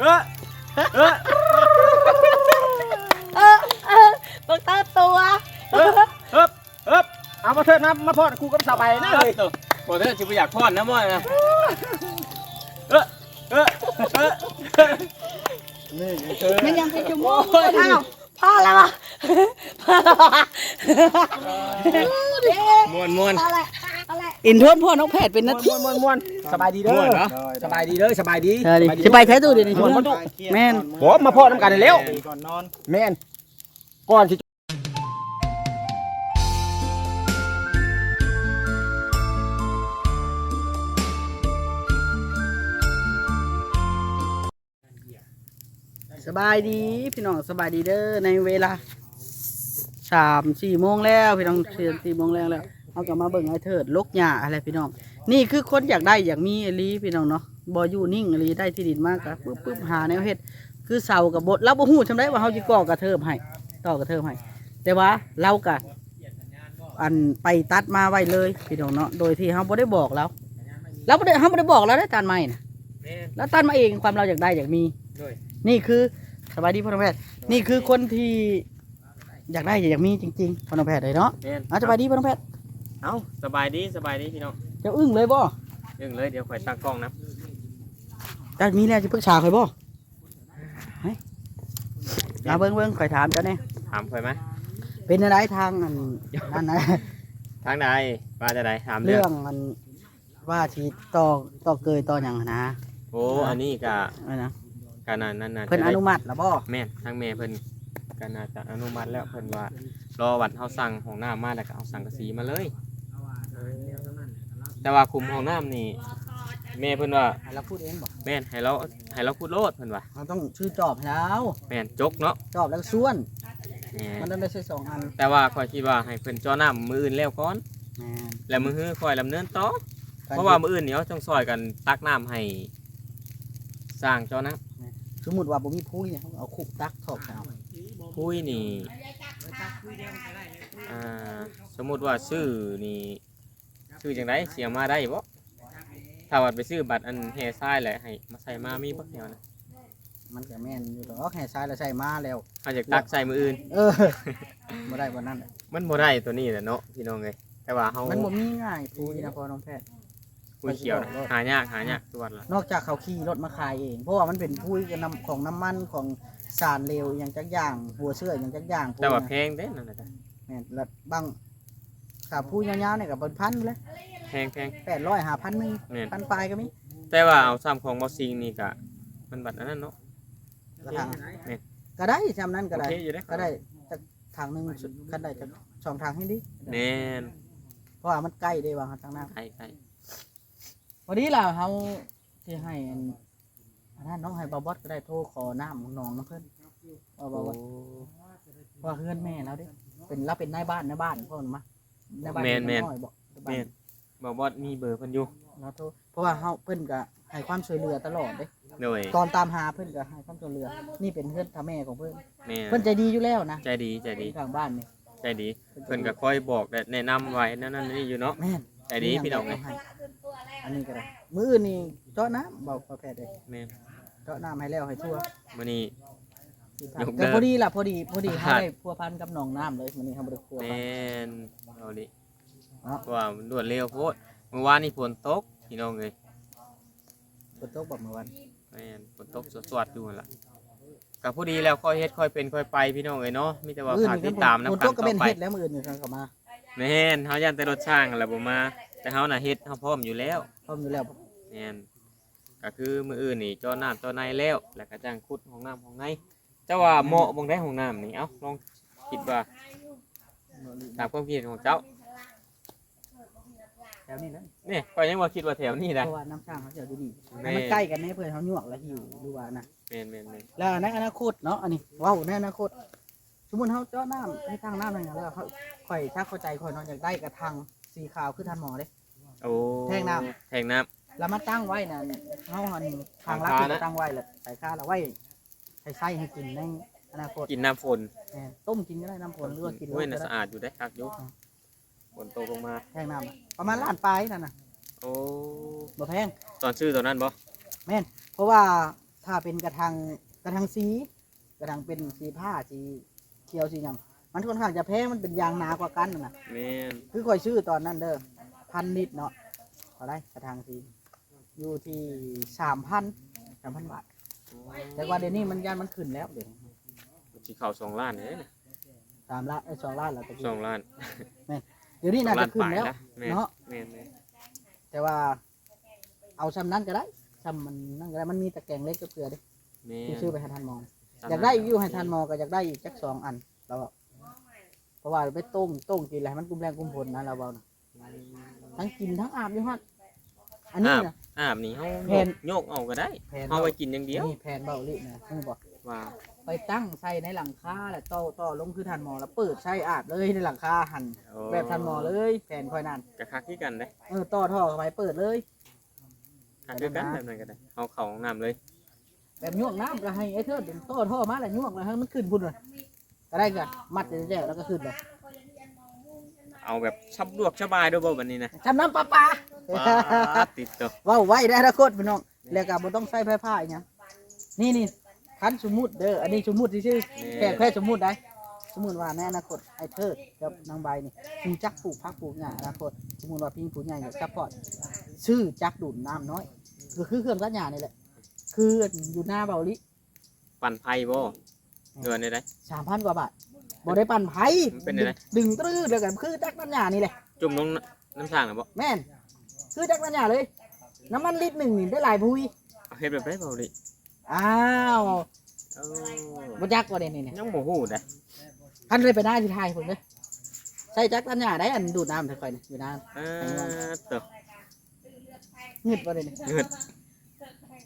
เฮ้ยเฮ้ยเออเออบักตาตัวเฮ้ยเฮ้ยเฮ้ยเอามาเถิดนะมาพอดกูกับสบายนะเฮ้เฮ้ยยตัวโอ้เธอจะไปอยากพอดนะมั่วนะเฮ้ยเฮ้ยเฮ้ยเฮ้ยนี่เธอมันยังเป็นชั่วโมงเอ้าวพอแล้วอะพอแล้วอะมวนมวนพอแล้ว อแล้วอินทวนพ่อน้องแพทย์เป็นนาทีม่วนม่วนม่วนสบายดีเด้ม่อวนเหรอสบายดีเด้อสบายดีเออดิจะไปใช้ตู้เดี๋ยวนี้ม่วนบ่ตุแม่นผมมาพอดน้ำกันเร็วก่อนนอนแม่นก่อนสิสบายดีพี่น้องสบายดีเด้อในเวลาสามสี่โมงแล้วพี่น้องเชียนสี่โมงแล้วแล้ว เอากลับมาเบิ่งไอ้เถิดลกหญ้าอะไรพี่น้อง นี่คือคนอยากได้อยากมีอหลีพี่น้องเนาะบ่อยู่นิ่งอหลีได้ที่ดินมากครับปึ๊บปึ๊บหาแนวเฮ็ดคือเสากับบทเราบ่ฮู้จำได้ว่าเฮาสิก่อกระเทิบให้ต่อกระเทิบให้แต่ว่าเราก็อันไปตัดมาไว้เลยพี่น้องเนาะโดยที่เฮาบ่ได้บอกเราเราบ่ได้เฮาบ่ได้บอกเราได้ตัดไม้นะแม่นแล้วตัดมาเองความเราอยากได้อยากมีด้วยนี่คือสบายดีพ่อน้องแพทย์นี่คือคนที่อยากได้อยากมีจริงๆพ่อน้องแพทย์เลยเนาะแม่นอะสบายดีพ่อน้องแพทย์ เอ้าสบายดีสบายดีพี่น้องเจ้าอึ้งเลยบ่ยังเลยเดี๋ยวข่อยตั้งกล้องนะเจ้ามีแล้วจะปรึกษาใครบ่เฮ้ยเอาเบิ้งเบิ้งข่อยถามเจ้าเนี่ยถามข่อยไหมเป็นอะไรทางอันนั่นนะทางใดว่าจะใดถามเรื่เรื่อองงมันว่าชีต่อต่อเกยต่อหยังนะโอ้อันนี้กะเอานะกะนั่นนั่นน่ะเพิ่นอนุมัติแล้วบ่แม่นทางแม่เพิ่นก็น่าจะอนุมัติแล้วเพิ่นว่ารอวันเฮาสั่งของน้ำมาแล้วก็เอาสังกะสีมาเลย แต่ว่าคุมของน้ำนี่แม่เพิ่นว่าให้เราพูดเองบ่แม่นให้เราให้เราพูดโลดเพิ่นว่าเราต้องชื่อจอบให้แล้วแม่นจกเนาะจอบแล้วก็ส่วนแม่นมันต้องได้ใช้สองอันแต่ว่าข่อยคิดว่าให้เพิ่นเจ่อน้ำมืออื่นแล้วก่อนแม่นแล้วมือฮื้อค่อยดำเนินต่อเพราะว่ามืออื่นนี่เขาต้องซอยกันตักน้ำให้สร้างเจ้านะสมมุติว่าบ่มีผู้เนี่ยเขาเอาคุกตักถอกเอาพุ้ยนี่อ่าสมมุติว่าซื้อนี่ ซื้อจังไดเสียมาได้บ่ถ้าว่าไปซื้อบัตรอันแห่ทรายแหละให้มาใส่มามีบักแนวนะมันก็แม่นอยู่ดอกแห่ซ้ายแล้วใส่มาแล้วเขาจะตักใส่มืออื่น เออบ่ได้วันนั้นน่ะมันบ่ได้ตัวนี้แหละเนาะพี่น้องเอ้ยแต่ว่าเฮามันบ่มีง่ายปูนี่นะพอน้องแพทย์พุ้ยเขียวนะหายากหายากตัวละนอกจากเขาขี่รถมาขายเอง เพราะว่ามันเป็นพุ้ยกับน้ำของน้ำมันของสารเลวอย่างจักอย่างหัวเสื้ออย่างจักอย่างแต่ว่าพูแพงเด้นั่นน่ะจ้ะแม่นแล้วบาง ขาพุ้ยยาวๆเนี่ยก็เป็นพันเลยแพงแพง แปดร้อยหาพันหนึ่งแม่น พันปลายก็มีแต่ว่าเอาซ้ำของบ่ซิงนี่ก็มันบัตรอันนั้นเนาะกระถางแม่นก็ได้จำนั้นก็โอได้ เคอยู่เด้ก็ได้จากทางหนึ่งสุดก็ได้จากสองทางให้ดีแน่นเพราะว่ามันใกล้ได้วางทางหน้าใกล้ใกล้วันนี้ล่ะเขาที่ให้อันอันนั้นน้องให้บาบอสก็ได้โทรขอน้ำของน้องน้ำเพิ่นว่าบาโอ้บอสว่าเพื่อนแม่แล้วเด้เป็นเราเป็นนายบ้านนายบ้านพ่อมันมา ในบ้านแม่นแม่นอยบอกแม่นบอกว่ามีเบอร์เพิ่นอยู่เราโทรเพราะว่าเฮาเพิ่นก็ให้ความช่วยเหลือตลอดเด้โดยตอนตามหาเพิ่นก็ให้ความช่วยเหลือ นี่เป็นเพื่อนทาแม่ของเพิ่นแม่เพิ่นใจดีอยู่แล้วนะใจดีใจดีทางบ้านนี่ใจดีเพิ่นก็คอยบอกและแนะนำไว้นั่นนั่นนี่อยู่เนาะแม่นใจดีพี่น้องเอ้ยให้อันนี้ก็ได้มื้ออื่นนี่เจาะน้ำบอกพอแพทย์เลยแม่นเจาะน้ำให้แล้วให้ทั่วมื้อนี้ ยกเลิแต่กพอดีล่ะพอดีพอดีขาให้ดได้พัวพันกับหนองน้ำเลยมันนี้ทำบริครัวแม่นเอาดิเนาะเพราะ ว่ามันรวดเร็วโพดเมื่อวานนี่ฝนตกพี่น้องเอ้ยฝนตกแบบเมื่อวันแม่นฝนตกสวดๆอยู่หั่นล่ะก็พอดีแล้วค่อยเฮ็ดค่อยเป็นค่อยไปพี่น้องเอ้ยเนาะมีแต่ว่าฝากติดตามฝนํนกัตนกก็ต่เป็นอไป เฮ็ดแล้วมื้ออื่นนี่ครับเข้ามาแม่นเฮาย่านแต่รถช่างนั่นแหละบ่มา แต่เฮาน่ะเฮ็ดเฮาพร้อมอยู่แล้วพร้อมอยู่แล้วแม่นก็คือมื้ออื่นนี่เจอน้ำเจอในแล้ว แล้วก็จ้างขุดห้องน้ำห้องใน เจ้าว่าเหมาะบ่งได้ห้องน้ำนี่เอ้าลองคิดว่าตามความคิดเห็นของเจ้าแถวนี้นะนี่ก็ยังว่าคิดว่าแถวนี้เพนะราะว่าน้ำช่างเขาจะดีๆแม่ให้มันใกล้กันให้เพื่อนเขาหยวกแล้วหิวดูว่านะแม่นแม่นแม่นแล้วในอนาคตเนาะอันนี้ว้าวในอนาคต สมมุติเขาเจาะน้ำให้ทางน้ำอะไรอย่างเงี้ยแล้วเขาข่อยถ้าเข้าใจข่อยเนอนอยากได้กระทังสีขาวคือทันหมอเด้โอ้แทงน้แทงน้แล้วมาตั้งไว้นะเขาหันทางลักทางที่คานะตั้งไว้แล้วใส่ข้าแล้วไว้ ให้ใส่ให้กินในอนาคตำกินน้ำฝนแม่นต้มกินก็ได้น้ำผลหรือว่ากินโอ้ยก็น่าได้สะอาดอยู่ได้คักอยู่ฝนตกลงมา แพงน้ำอะประมาณล้านปลายนั่นน่ะโอ้ บ่แพง ตอนซื้อตอนนั้นบ่เพราะว่าถ้าเป็นกระทังกระทังสี กระทังเป็นสีผ้าสีเขียวสีหยังมันค่อนข้างจะแพงมันเป็นยางหนากว่ากันน่ะนะแม่นคือค่อยชื่อตอนนั้นเด้อพันลิตรเนาะเท่าไรกระทังสีอยู่ที่สามพันสามพันบาท แต่ว่าเดี๋ยวนี้มันยันมันขึ้นแล้วเดี๋ยวนี้สิเข้าสองล้านเด้นะสามล้านเอ้ยสองล้านแล้วตะกี้สองล้านเดี๋ยวนี้สอน่างล้าจะนขึ้ปนลายแล้ว นะแม่นเนาะ แม่นแม่นแต่ว่า เอาซ้ำนั้นก็ได้ซ้ำมันนั่นก็ได้มันมีตะแกรงเล็กก็เกลือเด้แม่ที่นซื้อไปให้ท่านมอง อยากได้อยู่ให้ท่านมองก็อยากได้อีกจักสองอันเราบอกเพราะว่าไปต้มต้มกินอะไรมันกุ้มแรงกุ้มผลนะเราบอกนะทั้งกินทั้งอาบอยู่ฮะ อันนี้นะ อาบนี่เฮาแผ่น โยกเอาก็ได้แผนเฮาไว้กินอย่างเดียวนี่แผนเบาลินะมึงบอกว่าไปตั้งใส่ในหลังคาแหละต่อต่อลงคือท่านมองแล้วเปิดใช้อาบเลยในหลังคาหันโอ้แบบท่านมองเลยแผนคอยนั่นก็คักคือกันเด้เออต่อท่อเข้าไปเปิดเลย คักคือกันแบบนั้นก็ได้เอาเข้าห้องน้ำเลยแบบย่วงน้ำแล้วให้ไอ้เทิดเป็นต่อท่อมาแล้วย่วงแล้วให้มันขึ้นพุ่นเลยก็ได้กันมัดแจ๋วๆแล้วก็ขึ้นเลยเอาแบบชับลวกสบายด้วยบ่บัดนี้นะทำน้ำปลาปลา ว้าติดตัวว้าวไว้ได้ละโคตรพี่น้องแล้วก็บ่ต้องใส่ไฟผ้าอีกหยังนี่นี่คันสมมุติเด้ออันนี้สมมุติที่ชื่อแค่แค่สมมุติได้สมมุติว่าในอนาคตไอ้เทิดกับนางใบนี่ปลูกจักปลูกพักปลูกหญ้าอนาคตสมมุติว่าพี่ปลูกหญ้าอยากซัพพอร์ตชื่อจักดูดน้ำน้อยก็คือเครื่องตัดหญ้านี่แหละคืออยู่หน้าเบาลิ ปั่นไผ่บ่เดือนได้ได สามพันกว่าบาทบ่ได้ปั่นไผ่มันเป็นยังไงดึงตรื้อแล้วกันคือจักตัดหญ้านี่แหละ จุ่มลงน้ำสร้างน่ะบ่แม่น คือจักตัดหญ้าเลย น้ำมันลิตรหนึ่งนี่ได้หลายพุยเอาเฮ็ดแบบได้บ่ดิอ้าวเอบ่จักว่าเด่นนี่เนี่ยอยังบ่ฮู้ได้ท่านเลยไปได้ที่ไทยผมเลยใส่จักรตันหญ้าได้อันดูดน้ำค่อยๆนี่อยู่น้เออเตอำเงืดว่าเลยนี่เงิด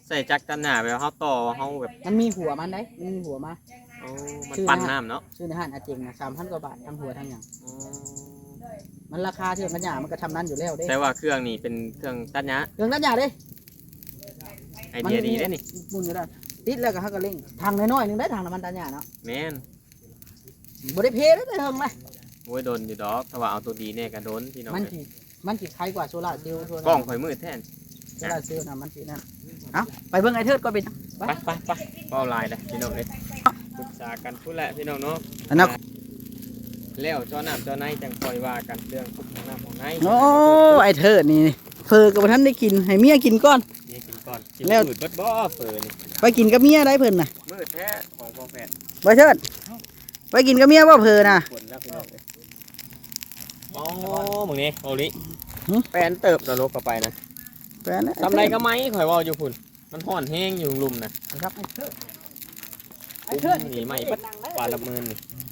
ใส่จักรตันหน้าแบบเฮาต่อเฮาแบบมันมีหัวมันได้มันมีหัวมาโอ้มันชื่อปั่นนะน้ำเนาะ ซื้อในห้างอาเจงนะสามพันกว่าบาททั้งหัวทั้งอย่าง อ๋อ มันราคาเทียมกันหญ้ามันก็ทำนั้นอยู่แล้วเด้แต่ว่าเครื่องนี่เป็นเครื่องตัดหญ้าเครื่องตันหญ้าเด้ไอเดียดีเด้นี่มุนอยู่ได้ติดแล้วก็ฮักก็เร่งทางน้อยๆหนึงได้ทางน้ำมันตันหญ้าเนาะแม่นบ่ได้เพได้แต่เฮิงไหมโอ้ยโดนอยู่ดอกถ้าว่าเอาตัวดีแน่ก็โดนพี่น้องมันเอ้ยสิมันสิใช้กว่าโซล่าร์เซลล์โซกล้ล่าองร์ข่อยมืดแท้นโซล่าร์เซลล์นะมันสินั่นเอาไปเบิ่งไอ้เทิดก็เป็นไปไปไปไปเป้าลายเลยพี่น้องเอ้ยปรึกษากันพูดแหละพี่น้องเนาะอันนั้น แล้วเจ้าน้ำเจ้าในจังคอยว่ากันเรื่องของน้ำของในโอ้ไอ้เทิดนี่เฟอกับท่านได้กินให้เมียกินก่อนนี่กินก่อนกินแล้วมืดเบิดบ่เปิดนี่ไปกินกับเมียได้เพิ่นน่ะมืดแท้ของพ่อแฟนไปเถิดไปกินกับเมียบ่เพอน่ะฝนแล้วพี่น้องเอ้ยอ๋อมึงนี่โอลิหึ แฟนเติบนรกเข้าไปนะแฟนน่ะทำไรก็ไหมข่อยเว่าอยู่พุ่น มันห่อนแห้งอยู่ลุมนะ ครับไอ้เถิดไอ้เทิดหนีใหม่เบิดปลาละเมินนี่เถิด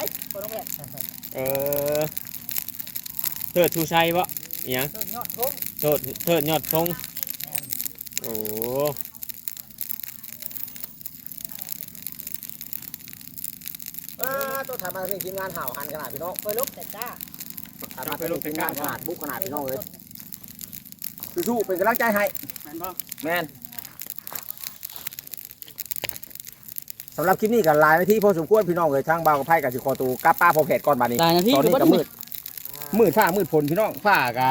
ดังเสาห้าได้บ่ต้องแหละเออเทิดชูชัยบ่อิหยังเถิดยอดทงเทิดเทิดยอดธงโอ้อ่าต้องทำมาเป็นทีมงานห่าวหันขนาดพี่น้องไปลุกแต่จ้าทำมาเป็นทีมงานขนาดบุกขนาดพี่น้องเลยสู้ๆเป็นกำลังใจให้แม่นบ่แมนำหรับคลิปนี้กันลายไปที่พอสมควรพี่น้องเลยทางบาวกับไพ่กับสิคอตูกับป้าพอแผดก่อนบาดนี้หลายนาทีตอนนี้ก็ก็บ่มืมืดดมืดฝ้ามืดฝนพี่น้องฝ้ากะ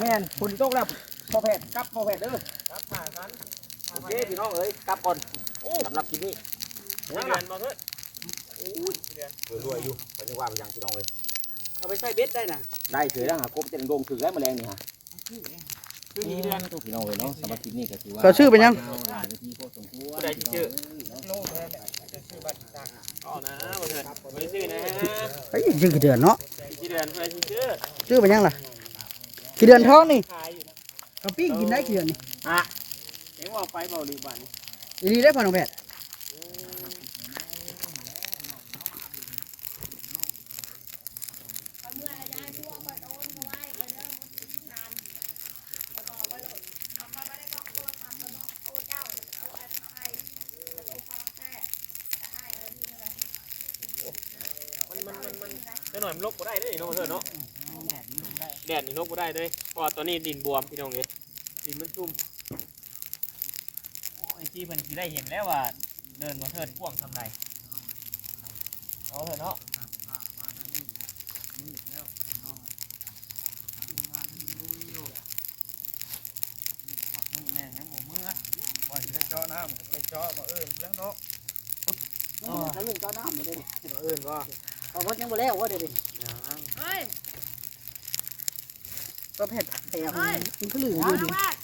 แม่นฝนตกแล้วพอแผดกลับพอแผดเด้อโอเคพี่น้องเอ้ยกลับก่อนสำหรับคลิปนี้เดือนบ่เทิดรวยๆอยู่เป็นยังว่าไปยังพี่น้องเลยเอาไปใส่เบ็ดได้น่ะได้ถือแล้วหากบเต็มโดงถือแล้วแมลงนี่ฮะ คือดีเดือนพี่น้องเลยเนาะสำหรับคลิปนี้ก็ถือว่าก็ชื่อเป็นยัง หลายไปที่พอสมควรผู้ใดที่ชื่ออ๋อนะบ่เทิดบ่ได้ชื่อนะเฮ้ยชื่อกี่เดือนเนาะที่เดือนผู้ใดที่ชื่อชื่อเป็นยังล่ะกี่เดือนท้องนี่ขายอยู่นะกะปี้กินได้กี่เดือนนี่เห็นว่าไฟเบาหรือบ้านนี่อีดีได้พอน้องแพทย์ มันมันมันมันเดี๋ยวหน่อยมัน ลกบ่ได้เด้อน้องเทิดเนาะแดดนี่ลกบ่ได้เด้อเพราะว่าตอนนี้ดินบวมพี่น้องเอ้ยดินมันชุ่มโอ้ยที่เพิ่นสิได้เห็นแล้วว่า เดินมาเทิดพ่วงทำไรเอาเถอะเนาะเจาะน้ำไปเจาะมาเอิ้นแล้วเนาะแล้วลุงก็น้ำมาเลยเอิ้นว่า เอารถยังบ่แล้วว่าเดี๋ยวดิ เฮ้ยก็เผ็ดแต่มันก็เหลืออเอายู่น้ดิองบ้าน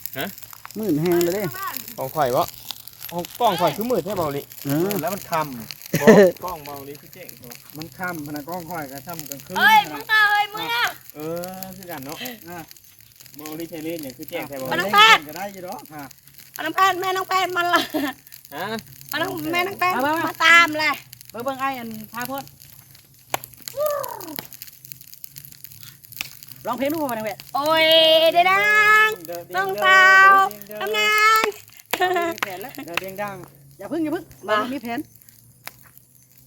หมื่นแหงเลยเด้น้องบ้านของข่อยบ่ของกล้องข่อยคือมืดแท้เบาลิเออแล้วมันคบ่กล้องเบาลิคือเจ๋งบ่ำมันคำพนักกล้องค่อยก็ทำกลางคืนเฮ้ยมึงตาเฮ้ยมึงอะเออคือกันเนาะเบาลิใช้เล่นเนี่ยคือเจ๋งแท้บ่มันลิต้องแพทย์ก็ได้อยู่ดอกค่ะเอาน้องแพทย์แม่น้องแพทย์มันละฮะเอาน้องแม่น้องแพทย์มาตามเลยเบิ่งเบิ่งไอ้อันพาพ่น ร้องเพลงดูมาหน่อยเว้ยโอ้ยเด้ดังต้องเต้าตำนานมีแผนแล้วเด้งดังอย่าพึ่งอย่าพึ่งมามีแผน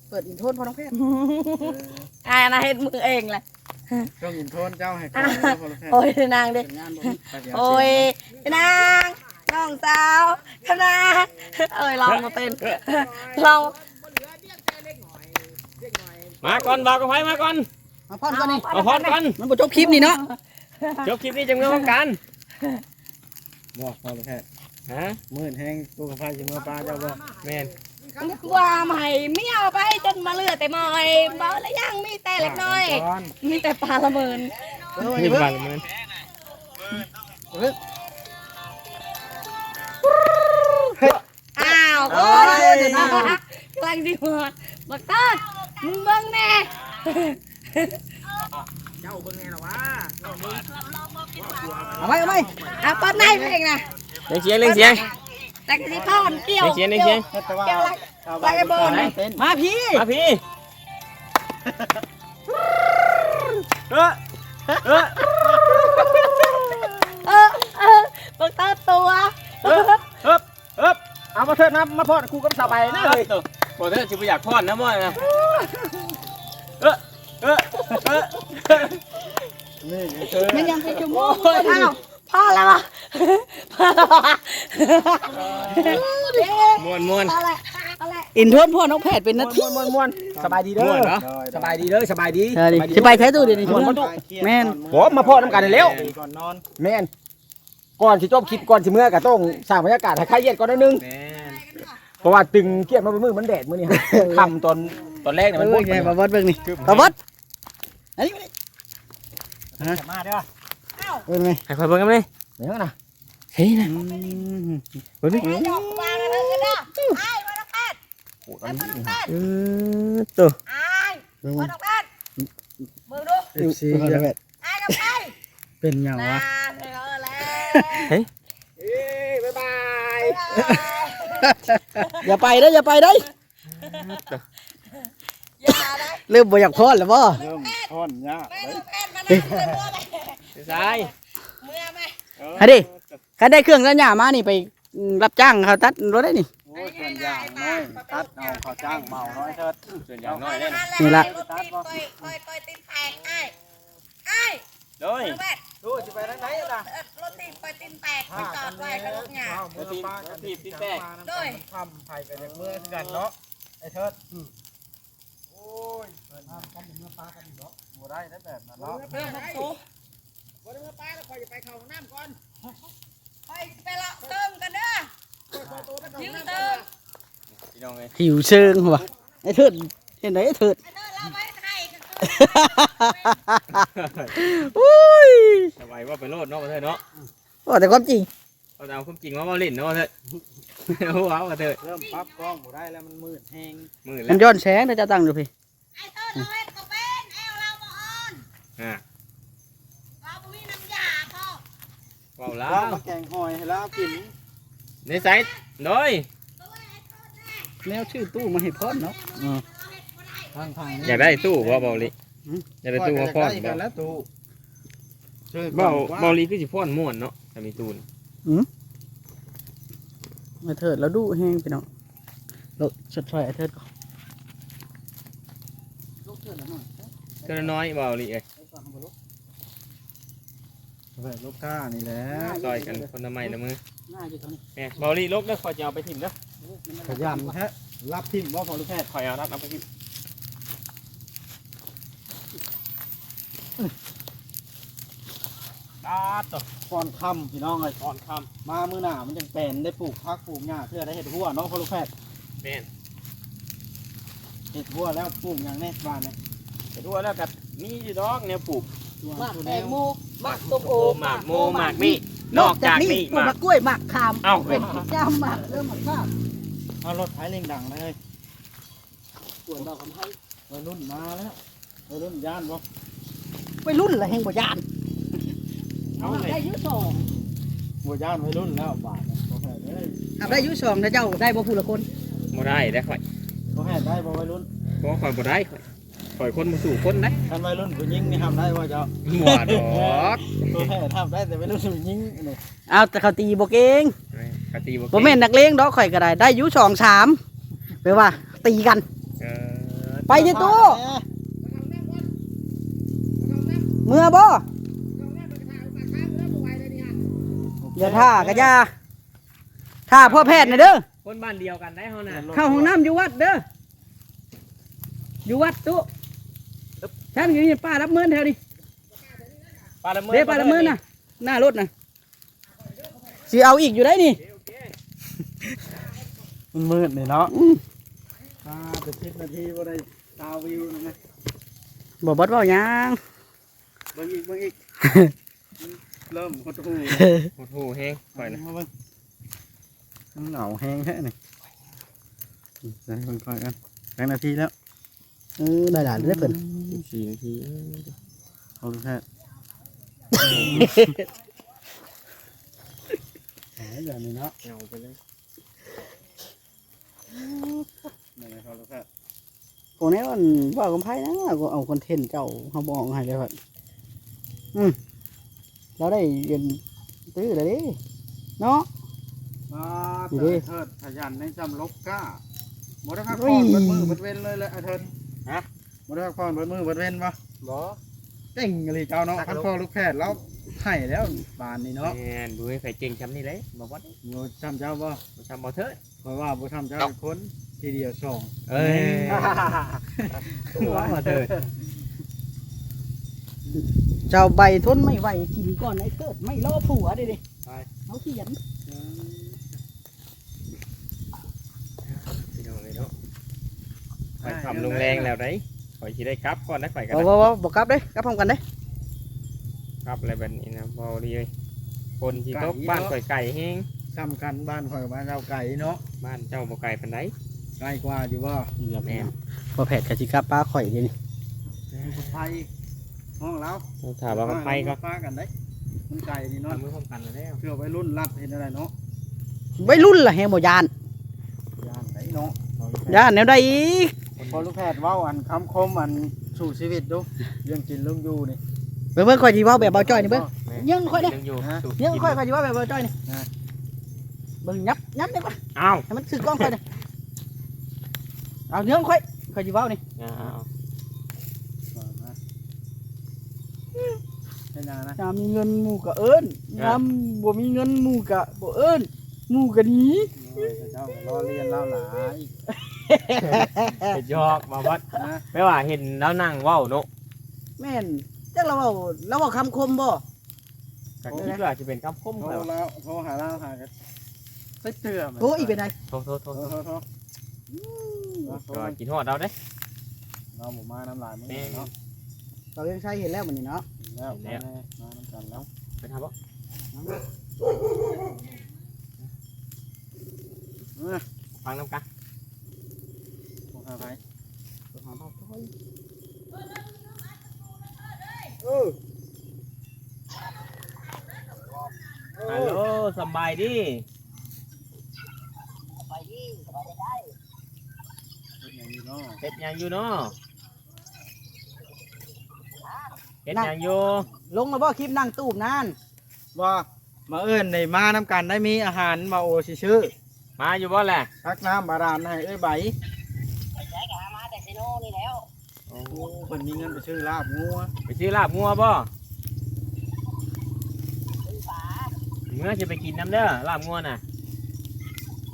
เปิดอินโทนพอน้องเพชรอ่านะเฮ็ดมือเองเลยช่วงอินโทนเจ้าให้ก่อนแล้วพอแล้วแพทย์โอ้ยเด้นางเด้เป็นงานบ่มีโอ้ยเด้นางน้องสาวคณะเอ้ยลองมาเป็นลองมาก่อนบ่าวกับไผมาก่อน มาพ่อนก่อนนี่มาพร้อมกันมันบ่จบคลิปนี่เนาะจบคลิปนี้จังเมื่อพร้อมกันบอกพอแล้วแพทย์ฮะมื่นแห้งตัวกับพายจิมือปลาเจ้าบ่แม่นว่าใหม่ไม่เอาไปจนมาเหลือแต่มอยบ่แล้วยังมีแต่เล็กน้อยก่อนมีแต่ปลาละเมินเออมีอย่าเพิ่งบาทละหมื่นอ้าวโอ้ยกำลังดีหมดบักต้นมึงเบิ่งแน่ เจ้าเบิ่งแน่ล่ะวะเอาไว้เอาไว้อะเปิดในเพลงนะเล่นเสียงเล่นเสียงแต่กะสิพ่อนเกี่ยวเล่นเสียงเล่นเสียงแต่ว่าเกี่ยวอะไรชาวไปบ้านไอ้เบิร์นมาพี่มาพี่เออเออเออเออบักต้นตัวเออเออเออเอามาเถิดนะมาพอดครูกับสาวใบนะเฮ้เฮ้ยยบ่เด้อสิบ่อยากพอดนะบ่นะ มันยังเป็นชั่วโมงอ้าวพ่อแล้วอะพ่อแล้วอะมวนมวนพอแล้วพ่อแล้วอินโทนพ่อน้องแพทย์เป็นนาทีมวนมวนสบายดีเด้อวนเหรอสบายดีเด้อสบายดีสิไปใช้ตู้เดี๋ยวนี้มวนตุอะแม่นผมมาพอน้ำกันแล้วก่อนนอนแม่นก่อนสิจบคลิปก่อนสิเมื่อก็ต้องสร้างบรรยากาศให้ใครเย็นก่อนนิดนึงแม่นเพราะว่าตึงเกียดมาเป็นมือมันแดดมื้อนี้ค่ำตอนตอนแรกเนี่ยมันอบ่นไงบาบอสเบิ่งนี่บาบอส อันนี้มาเด้อเบิ่งไงให้ข่อยเบิ่งกันเลยเดี๋ยวนะเฮ้ยนะอืมเบิ่งดิไอ้ดอกวางอะไรกันเด้อไอ้วันละแปดโอ้ตอไอ้นวันนี้ละแปดเออตัวไอ้เบิ่งวัมานละแปดมึงดูเอฟซีเยอะไอ้กับไอ้เป็นหยังนาวะเออแล้วเอ้ยบ๊ายบายอย่าไปเด้ออย่าไปเด้ อย่าได้เริ่มบ่อยากพอดแล้วบ่เริ่มทอนยากแม่ลูกแพทย์มานั่งเป็นตัวเลยสายเมื่อไหมฮะดิใครได้เครื่องแล้วหย่ามานี่ไปรับจ้างเขาตัดรถได้นี่ โอ้ยส่วนยางน้อยตัดเอาเขาจ้างเมาน้อยเถิดส่วนยางน้อยเล่นนี่ละ รถติดต่อยต่อยต่อยติดแตกไอ้ไอ้โดยลูกแพทย์ดูจะไปทางไหนล่ะเอ่อรถติดต่อยติดแตกไปจอดไว้กับรถหยามือปลากันทีบที่แตกทำไผ่กันอย่างเมื่อกันเนาะไอ้เถิด ยเปิดน้ำกันเมื่อปลากันเนาะบ่ได้ได้แบบนั้นเนาะเรื่องของสูบ่ได้เมื่อปลาแล้วคอยจะไปเข้าห้องน้ำก่อนไปไปละเติมกันเด้อยืมเติมพี่น้องเลยหิวเชิงว่ะไอ้เถิดเห็นไหนไอ้เถิดไอ้เด้อเราไว้ให้กันอุ้ยสบายว่าไปโลดเนาะประเทศเนาะว่าแต่ความจริงเอาเอาความจริงมาเว้าเล่นเนาะประเทศเอาเอาประเทศเริ่มปรับกล้องบ่ได้แล้วมันมืดแห้งมือมัแล้นวย้อนแสงเดี๋ยวจะตั้งอยู่พี่ ไอ้เด้อเราเฮ็ดก็เป็นแอลเราบ่ออนอ่าเราบ่มีน้ำยาพ่อเว้าแล้แล้ววมาแกงหอยให้แล้วกินในไซส์โดยแนวชื่อตู้มาให้พอดเนาะอืมทางทางอยากได้ตู้บ่เบาลิหืมอยากได้ตู้มาฟ้อนกับ่นแล้วตู้เบาเบาลิคือสิฟ้อนม่วนเนาะถ้ามีตู้นไอ้เถิดแล้วดูแห้งพี่น้องเราชดช่วยไอ้เถิดก่อนลูก เถิดแล้วหน่อยเท่าน้อยเบาลิเอ้ยไปก่อนเอาบ่ลูกแบบลูกก้านี่แหละซอยกันคนละไม้ละมือหน้าอยู่ตรงนี้แม่เบาลิลกเด้อขอยจะเอาไปถิ่มเด้อขยันแท้รับทิมว่าพอลูกแพทย์ขอยเอารับเอาไปถิ่มตาตกก่อนค่ำพี่น้องเลยก่อนคมามื้อหน้ามันจังเป็นได้ปลูกพักปลูกหญ้าเพื่อได้เห็ดหัวเนาะพ่อลูกแพทย์ำเป็นเห็ดหัวแล้วปลูกอย่างแน่บ้านเนี่ย ไปทั่วแล้วกับนี่อยู่ดอกเนี่ยปลูกหมากแตงโมหมากต้มโอหมากโมหมากนี่นอกจากนี่ปลูกหมะมากกล้วยหมากขามเอ้าเป็นเจ้าหมากเริ่มหมากข้าวเอารถไถเร่งดังเลยส่วนดอกคำไทยวัยรุ่นมาแล้ววัยรุ่นย่านบ่ไปรุ่นละแห่งบ่ยานเอาเลยได้อยุสองบ่ย่านวัยรุ่นแล้วบาทเนี่ยพ่อแพทย์เอ้ยทำได้อยุสองนะเจ้าได้บ่ผู้ละคนบ่ได้ได้ข่อยพ่อแพทย์ได้บ่วัยรุ่นเพราะข่อยบ่ได้ข่อย ข่อยคนมาสู่คนได้คันวัยรุ่นผู้หญิงนี่ทำได้บ่เจ้าหมวดดอกพ่อแพทย์ทำได้แต่วัยรุ่นผู้หญิงนี่เอาแต่เขาตีบ่เก่งกะตีบ่บ่แม่นนักเลงดอกข่อยก็ได้ ได้อยุสองสามแปลว่า ตีกัน เออไปในตู้เมื่อบ่อย่าท่ากะยาท่าพ่อแพทย์นะเด้อคนบ้านเดียวกันได้เฮาน่ะเข้าห้องน้ำอยู่วัดเด้ออยู่วัดตู้ ฉันอยู่นี่ป้ารับเมินแถวนี้ปลาละเมิเด้ป้ารับเมินน่ะหน้ารถน่ะสิเอาอีกอยู่ได้นี่โอเคมันมืดนี่เนาะอืมอ่าเป็นสิบนาทีบ่ได้ตาวิวนะนะบ่บดเว้าหยังเบิ่งอีกเบิ่งอีกเริ่มหดหูโอ้โหแฮงข่อยนะมาเบิ่งมันเหงาแห้งแค่นี่ใส่คนคอยกันแปงนาทีแล้วเออได้หลานได้เพิ่น สี่นาทีเอาลูแพทย์หายอย่างนี้เนาะเอาไปเลยนี่นเขาลูกแพทย์พวกนี้มันว่ากับไผนะก็เอาคอนเทนต์เจ้าเฮาบอกให้เลยเพิ่นอืมเราได้เรียนตื้อเลยดิเนาะมาเถิดเถิดขยันในจำลบก้าบ่ได้พักเฮ้ผ่ยอนเบิดมือเบิดเว้นเลยเลยอ้เถิดฮะ บ่ได้พักผ่อนเบิดมือเบิดเว้นปะบ่ เก่งเลยเจ้าเนาะพันพ่อลูกแพทย์แล้วให้แล้วบานนี่เนาะแม่นดูให้ไฟเก่งช้ำนี่เลยบอกว่าบ่จำเจ้าบ่บ่ช้ำบ่เถิดเพราะว่าบ่ทำเจ้าเป็นคนทีเดียวสองเอ้ยว่าบ่เถิดเจ้าใบทนไม่ไหวกินก่อนไอ้เกิดไม่รอผัวเด้เด้เขาเขียนพี่น้องเลยเนาะไปทำลงแรงแล้วได้ ข่อยสิได้กลับก่อนนะข่อยกันบ่บ่บ่บ่กลับเด้กลับพร้อมกันเด้กลับอะไรแบบนี้นะบ่ดีเลยคนที่ตกบ้านข่อยไก่แห้งสำคัญบ้านข่อยกับบ้านเราไก่เนาะบ้านเจ้าบ่ไก่ปานใดไกลกว่าอยู่บ่แม่นบ่แผดกะสิกลับป้าข่อยเด้นี่ไทยห้องเราต้องถามว่ากันไปก็ฟ้ากันได้มันไก่นี่เนาะทำมือพร้อมกันแล้วเพื่อไว้รุ่นรับเห็นอะไรเนาะวัยรุ่นล่ะแฮบ่ยานย่านไหนเนาะยานแนวใดอีก พอลูกแพทย์เว้าอันคำคมอันสู่ชีวิตดูเรื่องกินเรื่องอยู่นี่เบิ่งเบิ่งข่อยสิเว้าแบบเบาจ้อยนี่เบิ่งยังค่อยได้ยังอยู่ฮะสูบยังกินข่อยข่อยสิเว้าแบบเบาจ้อยนี่นะเบิ่งยับยับได้ปะอ้าวให้มันสึกกล้องข่อยนี่เอายังข่อยข่อยสิเว้านี่เอาเอาเอาให้นานะยามมีเงินหมู่ก็เอิ้นยามบ่มีเงินหมู่ก็บ่เอิ้นหมู่ก็หนีโอ้ยเจ้าก็รอเรียนเล่าหลาย ไปยอกมาวัดนะไม่ว่าเห็นแล้วนั่งเว้าเนาะแม่นจักเราเว้าเราเว้าคำคมบ่ก็คิดว่าจะเป็นคำคมโทรแล้วแล้วโทรหาเราหากันใส่เตือมันโอ้อีกเป็นไงโทษโทษโทโทรษโทรโทรก็กินฮอดเราได้ เราหมูมาน้ำลายมึงแม่เนาะเรายังใช้เห็นแล้วมันนี่เนาะแล้วแล้มาวแน่มาน้ำกันแล้วไปทำบ่เออฟังน้ำกัน โทรหาไปฮัลโหลสบายดีเป็นอย่างนี้เนาะเฮ็ดหยังอยู่เนาะเฮ็ดหยังอยู่ ลงแล้วบ่คลิปนั่งตูบนานว่ามาเอิ้นในมาน้ำกันได้มีอาหารมาโอชิชื่อมาอยู่บ่แหละทักน้ำบาดาลให้เอ้ยใบ คนมีเงินไปซื้อลาบงัวไปซื้อลาบงัวบ่เมื่อจะไปกินน้ำเด้อลาบงัวน่ะ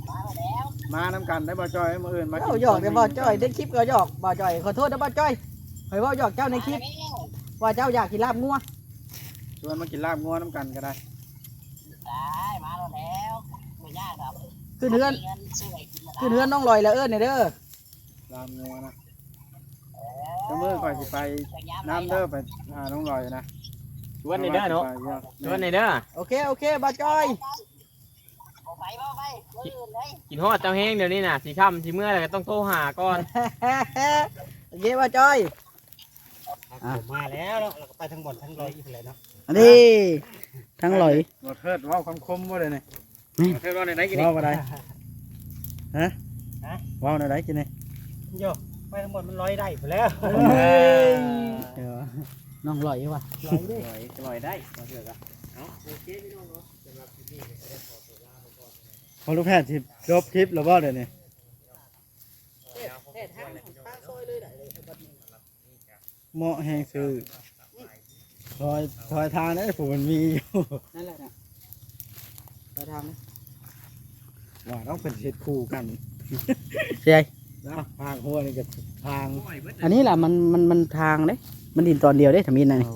มาแล้วมาน้ำกันได้บ่จอยมาเอิ้นมาเอาหยอกแต่บ่จ้อยได้คลิปก็หยอกบ่จ้อยขอโทษนะบ่จ้อยข่อยเว่าหยอกเจ้าในคลิป ว่าเจ้าอยากกินลาบงัวชวนมากินลาบงัวน้ำกันก็ได้ได้มาแล้วแล้วไม่ยากครับขึ้นเฮือนมีเงินซื้อไอ้กินขึ้นเฮือนน้องลอยแล้วเอิ้นนี่เด้อลาบงัวนะ เจ้ามือก่อยสิไปน้ำเด้อไปหาน้องลอยนะชวนในเด้อเนาะชวนในเด้อโอเคโอเคบ่จอยบ่ไปบ่ไปมื้ออื่นเลยกินฮอดเจ้าแห้งเดี๋ยวนี้น่ะสิค่ำสิเมื่อแล้วก็ต้องโทรหาก่อนโอเคบ่จอยมาแล้วแล้วเราก็ไปทั้งหมดทั้งร้อยอีกเลยเนาะอันนี้ทั้งลอยหมดเทิดว่าความคมว่าเลยนี่นี่หมดเทิดว่าในไหนกินว่าอะไรฮะว่าในไหนกินนี่โย ไปทั้งหมดมันร้อยได้ไปแล้วเดี๋ยวน้องลอยว่ะร้อยได้ลอยลอยได้มาเถอะครับพอลูกแพทย์ที่จบคลิปแล้วว่าเดี๋ยวนี้เหมาะแหงซื้อถอยถอยทางได้ผมมันมีอยู่นั่นแหละนะไปทางนี้ว่าต้องเป็นเห็ดคู่กันใช่ นะทางหัวนี่ก็ทางอันนี้แหละมันมันมันทางเด้ มันดินตอนเดียวเด้ทำมินนะนี่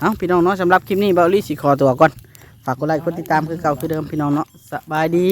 เอาพี่น้องเนาะสำหรับคลิปนี้เบาลี่สิขอตัวก่อน ฝากกดไลค์กดติดตามคือเก่าคือเดิมพี่น้องเนาะสบายดี